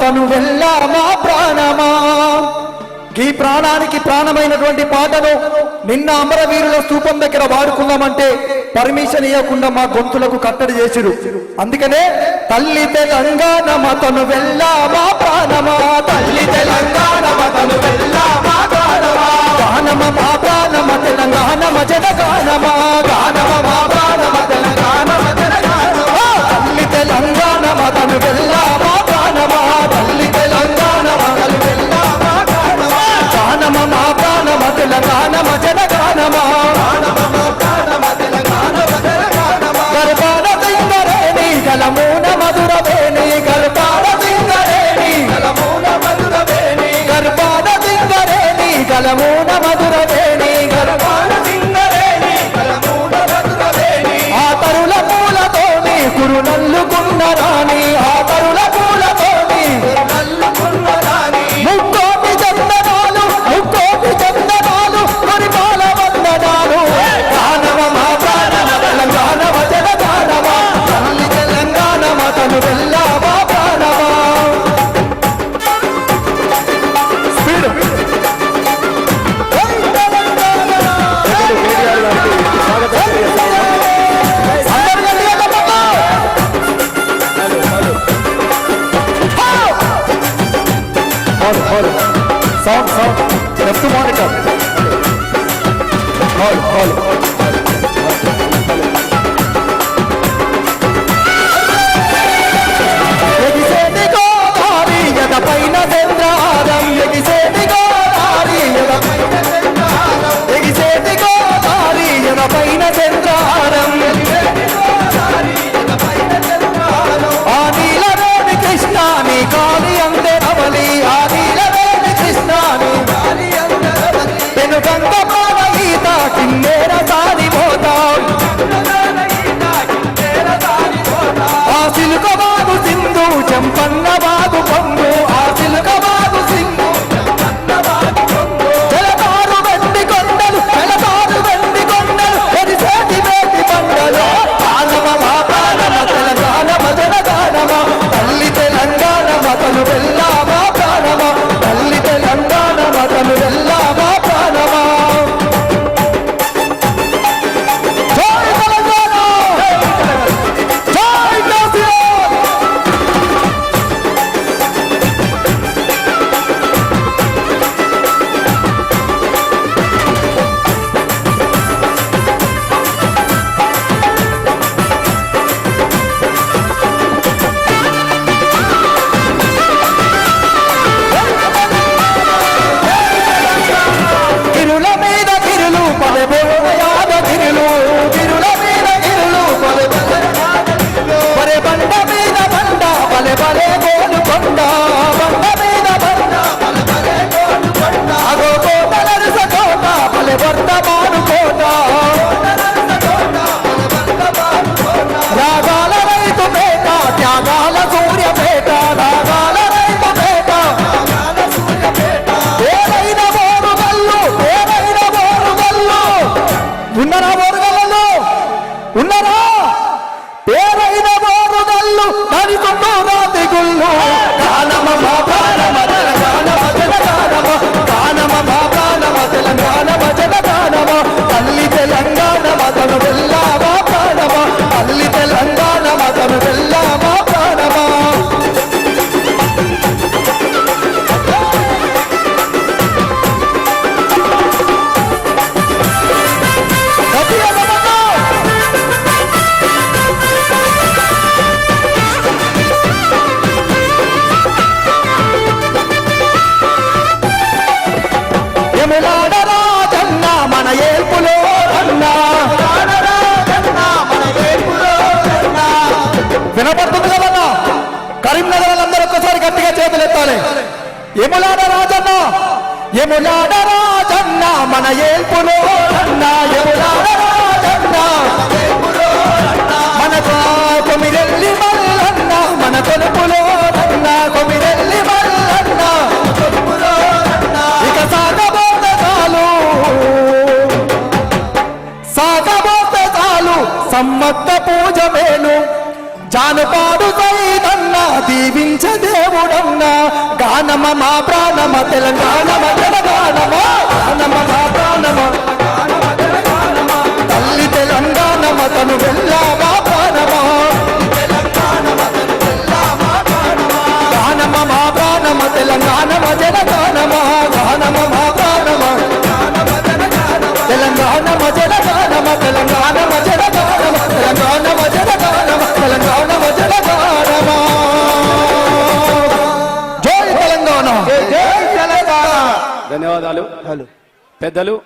తను వెళ్ళామా ప్రాణమా? ఈ ప్రాణానికి ప్రాణమైనటువంటి పాటను నిన్న అమరవీరుల స్థూపం దగ్గర వాడుకుందామంటే పర్మిషన్ ఇవ్వకుండా మా గొంతులకు కట్టడి చేసిరు. అందుకనే తల్లి తెలంగాణ మతను వెళ్ళా ప్రాణమా? తల్లి తెలంగాణ మతను వెళ్ళా మా ప్రాణమా? కలమూన మధుర You have to monitor. Call, call. తెగుళ్ళు దాని చుట్టూ తెగుళ్ళు కానమ్మ వినపడుతుంది కదన్న కరీంనగర్ అందరూ ఒక్కసారి గట్టిగా చేతులు ఎత్తాలి. ఎములాడ రాజన్న ఎములాడ రాజన్న మన ఏల్పులో అన్న మన కొమిరెల్లి మల్లన్న మన తలుపులో కొమిరెల్లి మల్లన్న. ఇక సాగబోత చాలు సాగబోత చాలు సమ్మత్త పూజ మేలు. జానపాడు సైదన్న దీవించ దేవుడన్నా. గానమ మా ప్రాణమ తెలంగాణమ తెలంగాణమ. గానమ మా ప్రాణమ తల్లి తెలంగాణమ తను వెళ్ళా మా ప్రాణమ. గానమ మా ప్రాణమ తెలంగాణమ జనగానమ గానమ మా ప్రాణమ తెలంగాణమ జనగానమ తెలంగాణమ. హలో. పెద్దలు